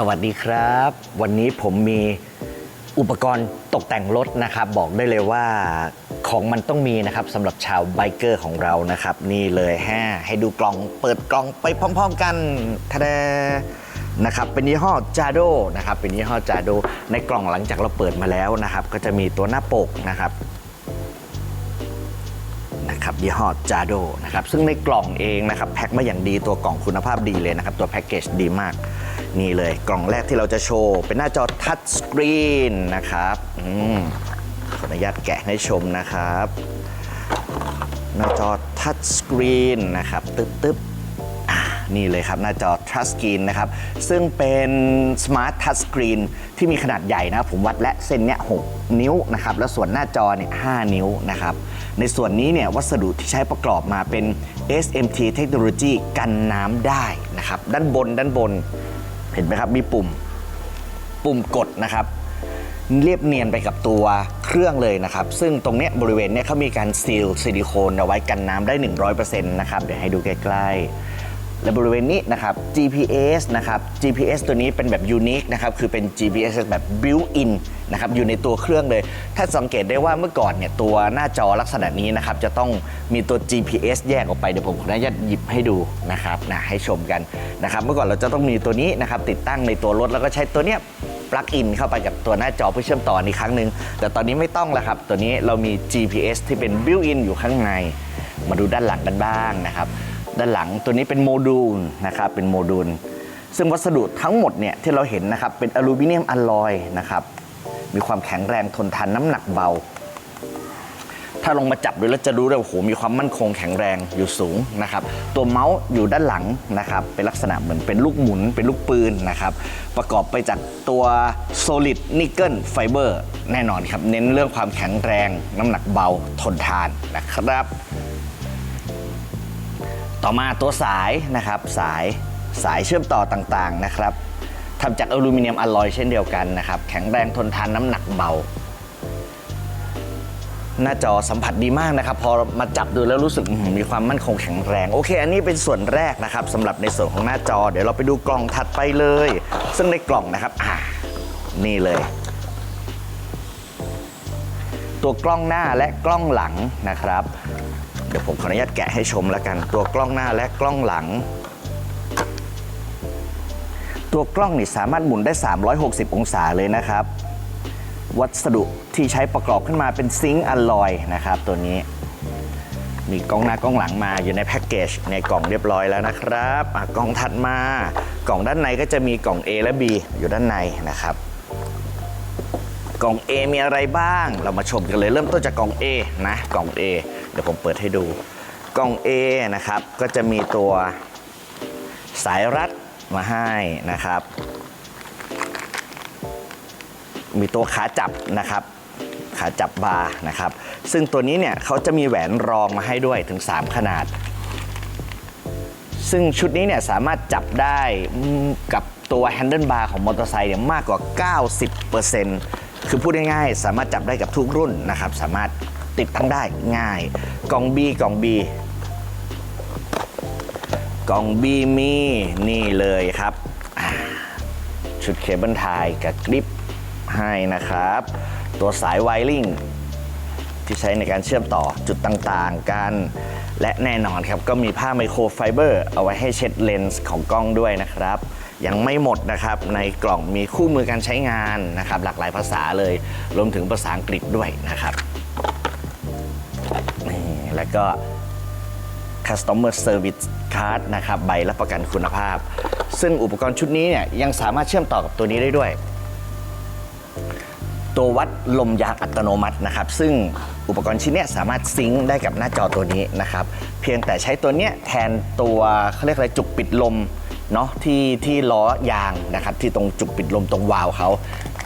สวัสดีครับ วันนี้ผมมีอุปกรณ์ตกแต่งรถนะครับ บอกได้เลยว่าของมันต้องมีนะครับสำหรับชาวไบเกอร์ของเรานะครับ นี่เลยฮะให้ดูกล่องเปิดกล่องไปพร้อม ๆ กันทะเดนะครับเป็นยี่ห้อจาโดนะครับเป็นยี่ห้อจาโดในกล่องหลังจากเราเปิดมาแล้วนะครับ ก็จะมีตัวหน้าปกนะครับนะครับยี่ห้อจาโดนะครับซึ่งในกล่องเองนะครับแพ็คมาอย่างดีตัวกล่องคุณภาพดีเลยนะครับ ตัวแพ็กเกจดีมาก นี่เลยกล่องแรกที่เราจะโชว์ เป็นหน้าจอทัชสกรีนนะครับอืมขออนุญาตแกะให้ชมนะครับ หน้าจอทัชสกรีนนะครับตึ๊บตึ๊บนี่เลยครับ หน้าจอทัชสกรีนนะครับ ซึ่งเป็นสมาร์ททัชสกรีนที่มีขนาดใหญ่นะ ผมวัดและเส้นเนี้ย6นิ้วนะครับ แล้วส่วนหน้าจอเนี่ย5นิ้วนะครับ ในส่วนนี้เนี่ยวัสดุที่ใช้ประกอบมาเป็น SMT Technology กันน้ำได้นะครับ ด้านบนด้านบน เห็นไหมครับมีปุ่มปุ่มกดนะครับ เรียบเนียนไปกับตัวเครื่องเลยนะครับ ซึ่งตรงเนี้ยบริเวณเนี้ยเขามีการซีลซิลิโคนเอาไว้กันน้ำได้ 100%นะครับ เดี๋ยวให้ดูใกล้ๆ และบริเวณนี้นะครับ GPS นะครับ GPS ตัวนี้เป็นแบบยูนิคนะครับ คือเป็น GPS แบบ built-in นะครับอยู่ในตัวเครื่องเลย ถ้าสังเกตได้ว่าเมื่อก่อนเนี่ยตัวหน้าจอลักษณะนี้นะครับจะต้องมีตัว GPS แยกออกไปเดี๋ยวผมขออนุญาตหยิบให้ดูนะครับนะให้ชมกันนะครับเมื่อก่อนเราจะต้องมีตัวนี้นะครับติดตั้งในตัวรถแล้วก็ใช้ตัวเนี้ยปลั๊กอินเข้าไปกับตัวหน้าจอเพื่อเชื่อมต่ออีกครั้งหนึ่งแต่ตอนนี้ไม่ต้องแล้วครับตัวนี้เรามี GPS ที่เป็น built-in อยู่ข้างใน มาดูด้านหลังกันบ้างนะครับด้านหลังตัวนี้เป็นโมดูลนะครับเป็นโมดูลซึ่งวัสดุทั้งหมดเนี่ยที่เราเห็นนะครับเป็นอลูมิเนียมอลลอยนะครับ มีความแข็งแรงทนทานน้ำหนักเบา ถ้าลงมาจับดูแล้วจะรู้เลยว่าโอ้โหมีความมั่นคงแข็งแรงอยู่สูงนะครับ ตัวเมาส์อยู่ด้านหลังนะครับ เป็นลักษณะเหมือนเป็นลูกหมุน เป็นลูกปืนนะครับ ประกอบไปจากตัว solid nickel fiber แน่นอนครับ เน้นเรื่องความแข็งแรง น้ำหนักเบาทนทานนะครับ ต่อมาตัวสายนะครับสายสายเชื่อมต่อต่างๆนะครับ ทำจากอลูมิเนียมอลลอยเช่นเดียวกันนะครับ แข็งแรงทนทานน้ำหนักเบา หน้าจอสัมผัสดีมากนะครับ พอมาจับดูแล้วรู้สึกมีความมั่นคงแข็งแรง โอเค อันนี้เป็นส่วนแรกนะครับสำหรับในส่วนของหน้าจอ เดี๋ยวเราไปดูกล่องถัดไปเลย ซึ่งในกล่องนะครับอ่านี่เลย ตัวกล้องหน้าและกล้องหลังนะครับ เดี๋ยวผมขออนุญาตแกะให้ชมแล้วกัน ตัวกล้องหน้าและกล้องหลัง ตัวกล้องนี่สามารถหมุนได้ 360 องศาเลยนะครับ วัสดุที่ใช้ประกอบขึ้นมาเป็นซิงค์อลลอยนะครับตัวนี้ มีกล้องหน้ากล้องหลังมาอยู่ในแพ็กเกจในกล่องเรียบร้อยแล้วนะครับกล่องถัดมากล่องด้านในก็จะมีกล่อง A และ B อยู่ด้านในนะครับ กล่อง A มีอะไรบ้าง เรามาชมกันเลยเริ่มต้นจากกล่อง A นะกล่อง A เดี๋ยวผมเปิดให้ดูกล่อง A นะครับก็จะมีตัวสายรัด มาให้นะครับ มีตัวขาจับนะครับ ขาจับบาร์นะครับ ซึ่งตัวนี้เนี่ยเขาจะมีแหวนรองมาให้ด้วยถึง 3 ขนาด ซึ่งชุดนี้เนี่ยสามารถจับได้กับตัวแฮนเดิลบาร์ของมอเตอร์ไซค์เนี่ยมากกว่า 90%คือพูดง่ายๆ สามารถจับได้กับทุกรุ่นนะครับ สามารถติดตั้งได้ง่าย กล่อง B กล่อง B กล่อง B มีนี่เลยครับ ชุดเคเบิลไทยกับกริปให้นะครับ ตัวสายไวริงที่ใช้ในการเชื่อมต่อจุดต่างๆ กัน และแน่นอนครับก็มีผ้าไมโครไฟเบอร์เอาไว้ให้เช็ดเลนส์ของกล้องด้วยนะครับ ยังไม่หมดนะครับ ในกล่องมีคู่มือการใช้งานนะครับ หลากหลายภาษาเลย รวมถึงภาษาอังกฤษด้วยนะครับนี่แล้วก็ Customer Service Card นะครับใบรับประกันคุณภาพ ซึ่งอุปกรณ์ชุดนี้เนี่ยยังสามารถเชื่อมต่อกับตัวนี้ได้ด้วย ตัววัดลมยางอัตโนมัตินะครับ ซึ่งอุปกรณ์ชิ้นเนี้ยสามารถซิงค์ได้กับหน้าจอตัวนี้นะครับ เพียงแต่ใช้ตัวเนี้ยแทนตัวเขาเรียกอะไรจุกปิดลมเนาะที่ที่ล้อยางนะครับที่ตรงจุกปิดลมตรงวาล์วเขา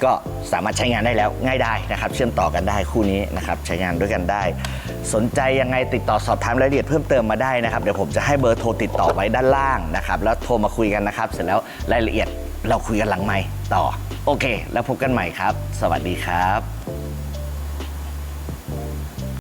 ก็สามารถใช้งานได้แล้วง่ายได้นะครับ เชื่อมต่อกันได้คู่นี้นะครับใช้งานด้วยกันได้ สนใจยังไงติดต่อสอบถามรายละเอียดเพิ่มเติมมาได้นะครับเดี๋ยวผมจะให้เบอร์โทรติดต่อไว้ด้านล่างนะครับแล้วโทรมาคุยกันนะครับ เสร็จแล้วรายละเอียดเราคุยกันหลังไมค์ต่อ โอเค แล้วพบกันใหม่ครับ สวัสดีครับ